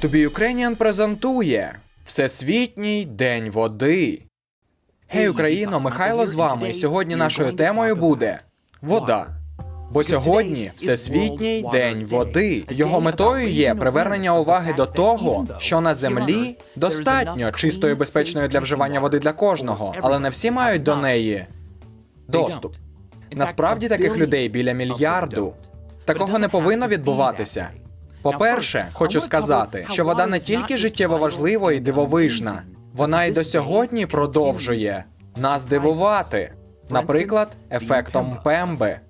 Тобі Ukrainian презентує Всесвітній день води. Гей, Україно, Михайло з вами. І Сьогодні нашою темою буде вода. Бо сьогодні Всесвітній день води. Його метою є привернення уваги до того, що на землі достатньо чистої і безпечної для вживання води для кожного, але не всі мають до неї доступ. Насправді таких людей біля мільярду. Такого не повинно відбуватися. По-перше, хочу сказати, що вода не тільки життєво важлива і дивовижна, вона й до сьогодні продовжує нас дивувати. Наприклад, ефектом Пемби.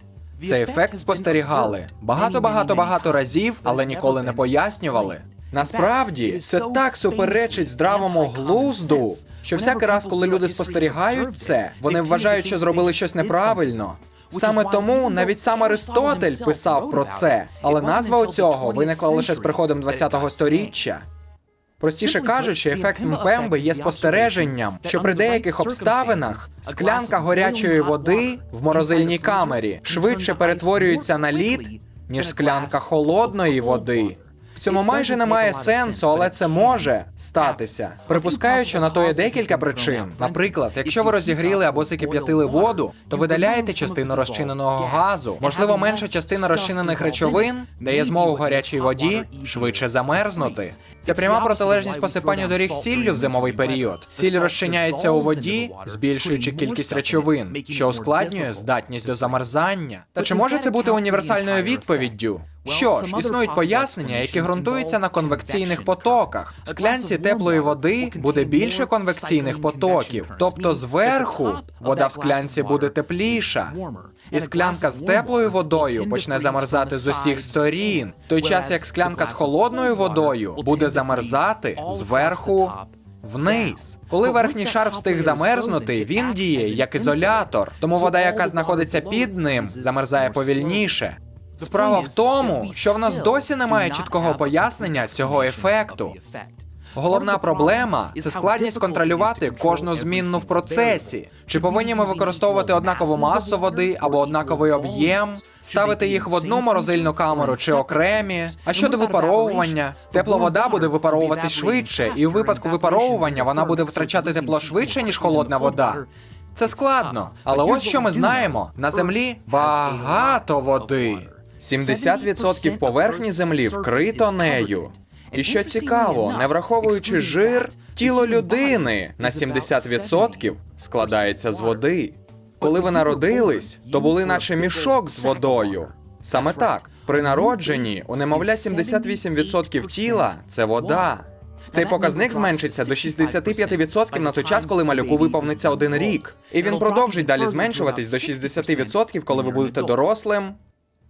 Цей ефект спостерігали багато, багато, багато разів, але ніколи не пояснювали. Насправді це так суперечить здравому глузду, що всякий раз, коли люди спостерігають це, вони вважають, що зробили щось неправильно. Саме тому навіть сам Аристотель писав про це, але назва у цього виникла лише з приходом 20-го сторіччя. Простіше кажучи, ефект Мпемби є спостереженням, що при деяких обставинах склянка гарячої води в морозильній камері швидше перетворюється на лід, ніж склянка холодної води. Цьому майже немає сенсу, але це може статися. Припускаю, що на то є декілька причин. Наприклад, якщо ви розігріли або закип'ятили воду, то видаляєте частину розчиненого газу. Можливо, менша частина розчинених речовин дає змогу гарячій воді швидше замерзнути. Це пряма протилежність посипанню доріг сіллю в зимовий період. Сіль розчиняється у воді, збільшуючи кількість речовин, що ускладнює здатність до замерзання. Та чи може це бути універсальною відповіддю? Що ж, існують пояснення, які ґрунтуються на конвекційних потоках. В склянці теплої води буде більше конвекційних потоків, тобто зверху вода в склянці буде тепліша. І склянка з теплою водою почне замерзати з усіх сторін, той час як склянка з холодною водою буде замерзати зверху вниз. Коли верхній шар встиг замерзнути, він діє як ізолятор, тому вода, яка знаходиться під ним, замерзає повільніше. Справа в тому, що в нас досі немає чіткого пояснення цього ефекту. Головна проблема це складність контролювати кожну змінну в процесі. Чи повинні ми використовувати однакову масу води або однаковий об'єм, ставити їх в одну морозильну камеру чи окремі? А щодо випаровування, тепла вода буде випаровуватись швидше, і у випадку випаровування вона буде втрачати тепло швидше, ніж холодна вода. Це складно, але ось що ми знаємо: на землі багато води. 70% поверхні землі вкрито нею. І що цікаво, не враховуючи жир, тіло людини на 70% складається з води. Коли ви народились, то були наче мішок з водою. Саме так, при народженні у немовля 78% тіла це вода. Цей показник зменшиться до 65% на той час, коли малюку виповниться один рік. І він продовжить далі зменшуватись до 60%, коли ви будете дорослим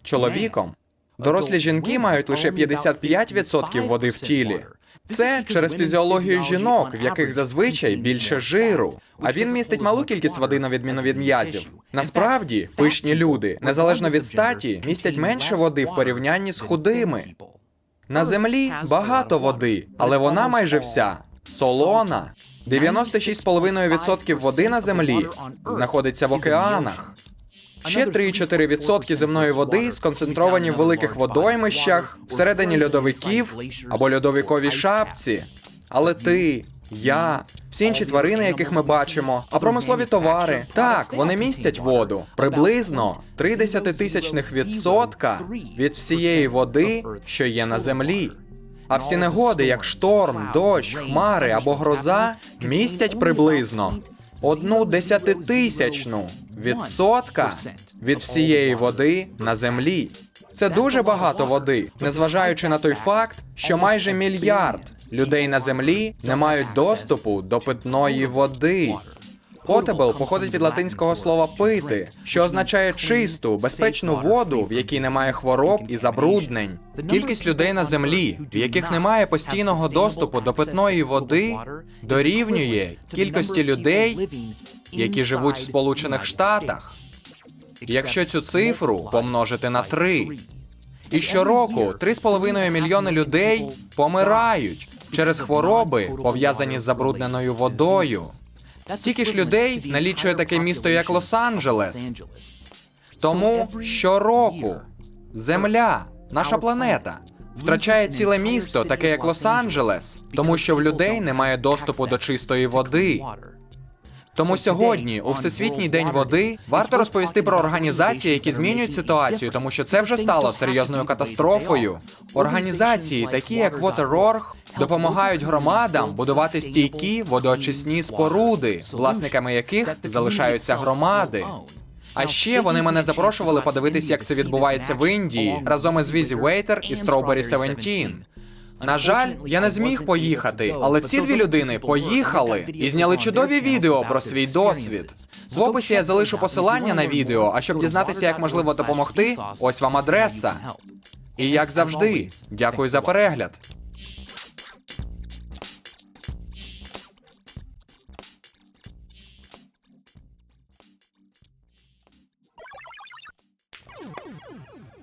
чоловіком. Дорослі жінки мають лише 55% води в тілі. Це через фізіологію жінок, в яких зазвичай більше жиру. А він містить малу кількість води на відміну від м'язів. Насправді, пишні люди, незалежно від статі, містять менше води в порівнянні з худими. На землі багато води, але вона майже вся солона. 96,5% води на землі знаходиться в океанах. Ще 3-4% земної води сконцентровані в великих водоймищах, всередині льодовиків або льодовиковій шапці. Але ти, я, всі інші тварини, яких ми бачимо, а промислові товари, так, вони містять воду. Приблизно 3 десятитисячних відсотка від всієї води, що є на землі. А всі негоди, як шторм, дощ, хмари або гроза, містять приблизно одну десятитисячну відсотка від всієї води на землі. Це дуже багато води, незважаючи на той факт, що майже мільярд людей на землі не мають доступу до питної води. Потебл походить від латинського слова пити, що означає чисту, безпечну воду, в якій немає хвороб і забруднень. Кількість людей на землі, в яких немає постійного доступу до питної води, дорівнює кількості людей, які живуть в Сполучених Штатах. Якщо цю цифру помножити на три, і щороку 3,5 мільйони людей помирають через хвороби, пов'язані з забрудненою водою. Стільки ж людей налічує таке місто, як Лос-Анджелес. Тому щороку Земля, наша планета, втрачає ціле місто, таке як Лос-Анджелес, тому що в людей немає доступу до чистої води. Тому сьогодні, у Всесвітній день води, варто розповісти про організації, які змінюють ситуацію, тому що це вже стало серйозною катастрофою. Організації, такі як WaterOrg, допомагають громадам будувати стійкі водоочисні споруди, власниками яких залишаються громади. А ще вони мене запрошували подивитись, як це відбувається в Індії разом із Візі Вейтер і Strawberry 17. На жаль, я не зміг поїхати, але ці дві людини поїхали і зняли чудові відео про свій досвід. В описі я залишу посилання на відео, а щоб дізнатися, як можливо допомогти, ось вам адреса. І як завжди, дякую за перегляд. Ooh!